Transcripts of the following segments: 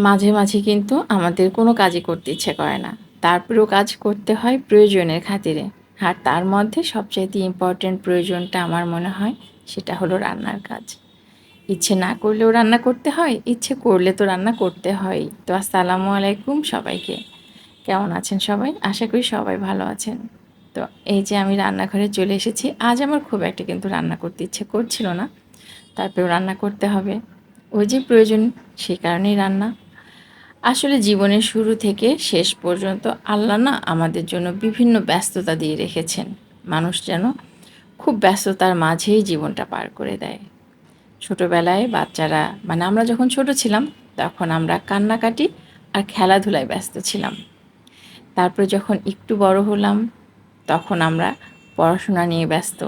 মাঝে মাঝে কিন্তু আমাদের কোনো কাজই করতে ইচ্ছে করে না। তারপরেও কাজ করতে হয় প্রয়োজনের খাতিরে। আর তার মধ্যে সবচাইতে ইম্পর্ট্যান্ট প্রয়োজনটা আমার মনে হয় সেটা হলো রান্নার কাজ। ইচ্ছে না করলেও রান্না করতে হয়, ইচ্ছে করলে তো রান্না করতে হয় তো আসসালামু আলাইকুম সবাইকে। কেমন আছেন সবাই? আশা করি সবাই ভালো আছেন। তো এই যে আমি রান্নাঘরে চলে এসেছি, আজ আমার খুব একটা কিন্তু রান্না করতে ইচ্ছে করছিল না। তারপরেও রান্না করতে হবে। ওই যে প্রয়োজন, সেই কারণেই রান্না। আসলে জীবনের শুরু থেকে শেষ পর্যন্ত আল্লাহ না আমাদের জন্য বিভিন্ন ব্যস্ততা দিয়ে রেখেছেন। মানুষ যেন খুব ব্যস্ততার মাঝেই জীবনটা পার করে দেয়। ছোটোবেলায় বাচ্চারা মানে আমরা যখন ছোট ছিলাম, তখন আমরা কান্নাকাটি আর খেলাধুলায় ব্যস্ত ছিলাম। তারপরে যখন একটু বড় হলাম, তখন আমরা পড়াশোনা নিয়ে ব্যস্ত।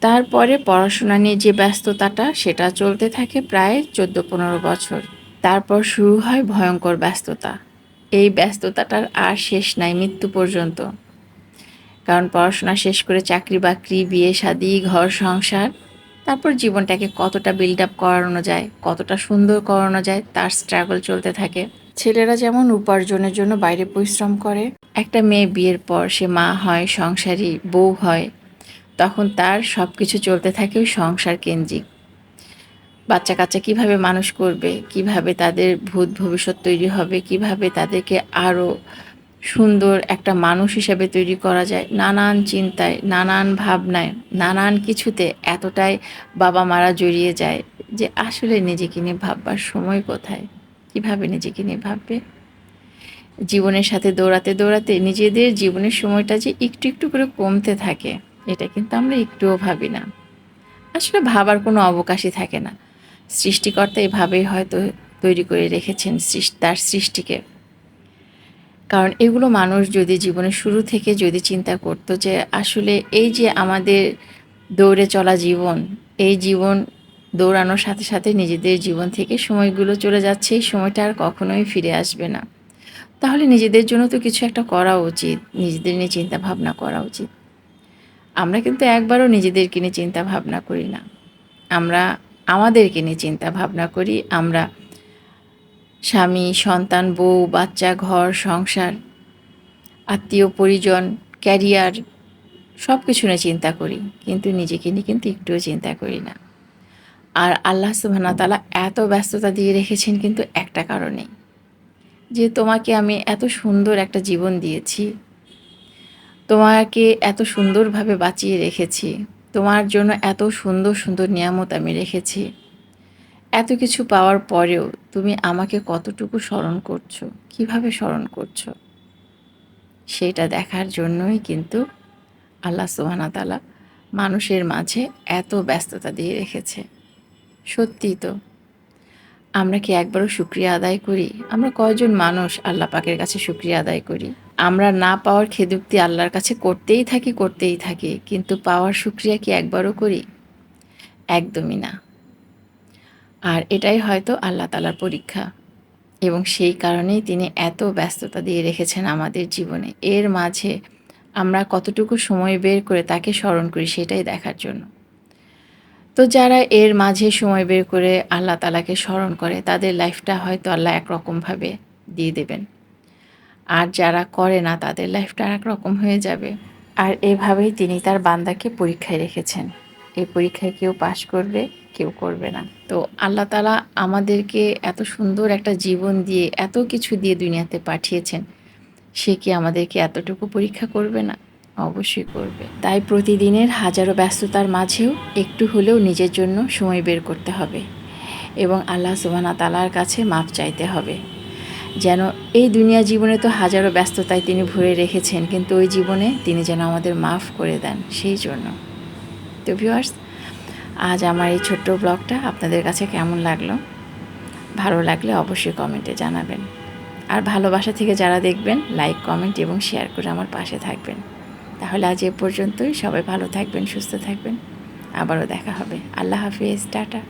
তারপরে পড়াশোনা নিয়ে যে ব্যস্ততাটা, সেটা চলতে থাকে প্রায় চোদ্দ পনেরো বছর। তারপর শুরু হয় ভয়ঙ্কর ব্যস্ততা। এই ব্যস্ততাটার আর শেষ নাই মৃত্যু পর্যন্ত। কারণ পড়াশোনা শেষ করে চাকরি বাকরি বিয়ে শাদি ঘর সংসার তারপর জীবনটাকে কতটা বিল্ড আপ করানো যায়, কতটা সুন্দর করানো যায়, তার স্ট্রাগল চলতে থাকে। ছেলেরা যেমন উপার্জনের জন্য বাইরে পরিশ্রম করে, একটা মেয়ে বিয়ের পর সে মা হয়, সংসারী, বউ হয়, তখন তার সব কিছু চলতে থাকে ওই সংসার কেন্দ্রিক বাচ্চা কাচ্চা কীভাবে মানুষ করবে, কীভাবে তাদের ভূত ভবিষ্যৎ তৈরি হবে, কীভাবে তাদেরকে আরও সুন্দর একটা মানুষ হিসেবে তৈরি করা যায়, নানান চিন্তায়, নানান ভাবনায়, নানান কিছুতে এতটাই বাবা মারা জড়িয়ে যায় যে আসলে নিজেকে নিয়ে ভাববার সময় কোথায়? কীভাবে নিজেকে নিয়ে ভাববে? জীবনের সাথে দৌড়াতে দৌড়াতে নিজেদের জীবনের সময়টা যে একটু একটু করে কমতে থাকে, এটা কিন্তু আমরা একটুও ভাবি না। আসলে ভাবার কোনো অবকাশই থাকে না। সৃষ্টিকর্তা এভাবেই হয়তো তৈরি করে রেখেছেন তার সৃষ্টিকে। কারণ এগুলো মানুষ যদি জীবনের শুরু থেকে যদি চিন্তা করতো যে আসলে এই যে আমাদের দৌড়ে চলা জীবন, এই জীবন দৌড়ানোর সাথে সাথে নিজেদের জীবন থেকে সময়গুলো চলে যাচ্ছে, এই সময়টা আর কখনোই ফিরে আসবে না। তাহলে নিজেদের জন্য তো কিছু একটা করা উচিত, নিজেদের নিয়ে চিন্তা ভাবনা করা উচিত। আমরা কিন্তু একবারও নিজেদেরকে নিয়ে চিন্তা ভাবনা করি না। আমরা আমাদেরকে নিয়ে চিন্তা ভাবনা করি। আমরা স্বামী, সন্তান, বউ, বাচ্চা, ঘর, সংসার, আত্মীয়, পরিজন, ক্যারিয়ার সব কিছু নিয়ে চিন্তা করি। কিন্তু নিজেকে নিয়ে কিন্তু একটুও চিন্তা করি না। আর আল্লাহ সুবাহনা তালা এত ব্যস্ততা দিয়ে রেখেছেন কিন্তু একটা কারণে। যে তোমাকে আমি এত সুন্দর একটা জীবন দিয়েছি। তোমাকে এত সুন্দরভাবে বাঁচিয়ে রেখেছি। তোমার জন্য এত সুন্দর সুন্দর নিয়ামত আমি রেখেছি। এত কিছু পাওয়ার পরেও তুমি আমাকে কতটুকু স্মরণ করছ, কীভাবে স্মরণ করছ, সেটা দেখার জন্যই কিন্তু আল্লাহ তালা মানুষের মাঝে এত ব্যস্ততা দিয়ে রেখেছে। সত্যি তো, আমরা কি একবারও সুক্রিয়া আদায় করি? আমরা কয়জন মানুষ আল্লাহ পাকের কাছে সুক্রিয়া আদায় করি? আমরা না পাওয়ার খেদুক্তি আল্লাহর কাছে করতেই থাকি করতেই থাকি, কিন্তু পাওয়ার সুক্রিয়া কি একবারও করি? একদমই না। আর এটাই হয়তো আল্লাহ তালার পরীক্ষা। এবং সেই কারণেই তিনি এত ব্যস্ততা দিয়ে রেখেছেন আমাদের জীবনে। এর মাঝে আমরা কতটুকু সময় বের করে তাকে স্মরণ করি সেটাই দেখার জন্য। তো যারা এর মাঝে সময় বের করে আল্লাহ তালাকে স্মরণ করে, তাদের লাইফটা হয়তো আল্লাহ একরকমভাবে দিয়ে দেবেন। আর যারা করে না তাদের লাইফটা একরকম হয়ে যাবে। আর এভাবেই তিনি তার বান্দাকে পরীক্ষায় রেখেছেন। এই পরীক্ষায় কেউ পাশ করবে কেউ করবে না। তো আল্লাহ তালা আমাদেরকে এত সুন্দর একটা জীবন দিয়ে এত কিছু দিয়ে দুনিয়াতে পাঠিয়েছেন। সে কি আমাদেরকে এতটুকু পরীক্ষা করবে না? অবশ্যই করবে। তাই প্রতিদিনের হাজারো ব্যস্ততার মাঝেও একটু হলেও নিজের জন্য সময় বের করতে হবে। এবং আল্লাহ সুবানা তালার কাছে মাপ চাইতে হবে। যেন এই দুনিয়া জীবনে তো হাজারো ব্যস্ততায় তিনি ভরে রেখেছেন, কিন্তু ওই জীবনে তিনি যেন আমাদের মাফ করে দেন, সেই জন্য। তো ভিউয়ার্স আজ আমার এই ছোট্ট ব্লগটা আপনাদের কাছে কেমন লাগল? ভালো লাগলে অবশ্যই কমেন্টে জানাবেন। আর ভালোবাসা থেকে যারা দেখবেন লাইক কমেন্ট এবং শেয়ার করে আমার পাশে থাকবেন। তাহলে আজ এ পর্যন্তই। সবাই ভালো থাকবেন, সুস্থ থাকবেন। আবারও দেখা হবে। আল্লাহ হাফিজ, টাটা।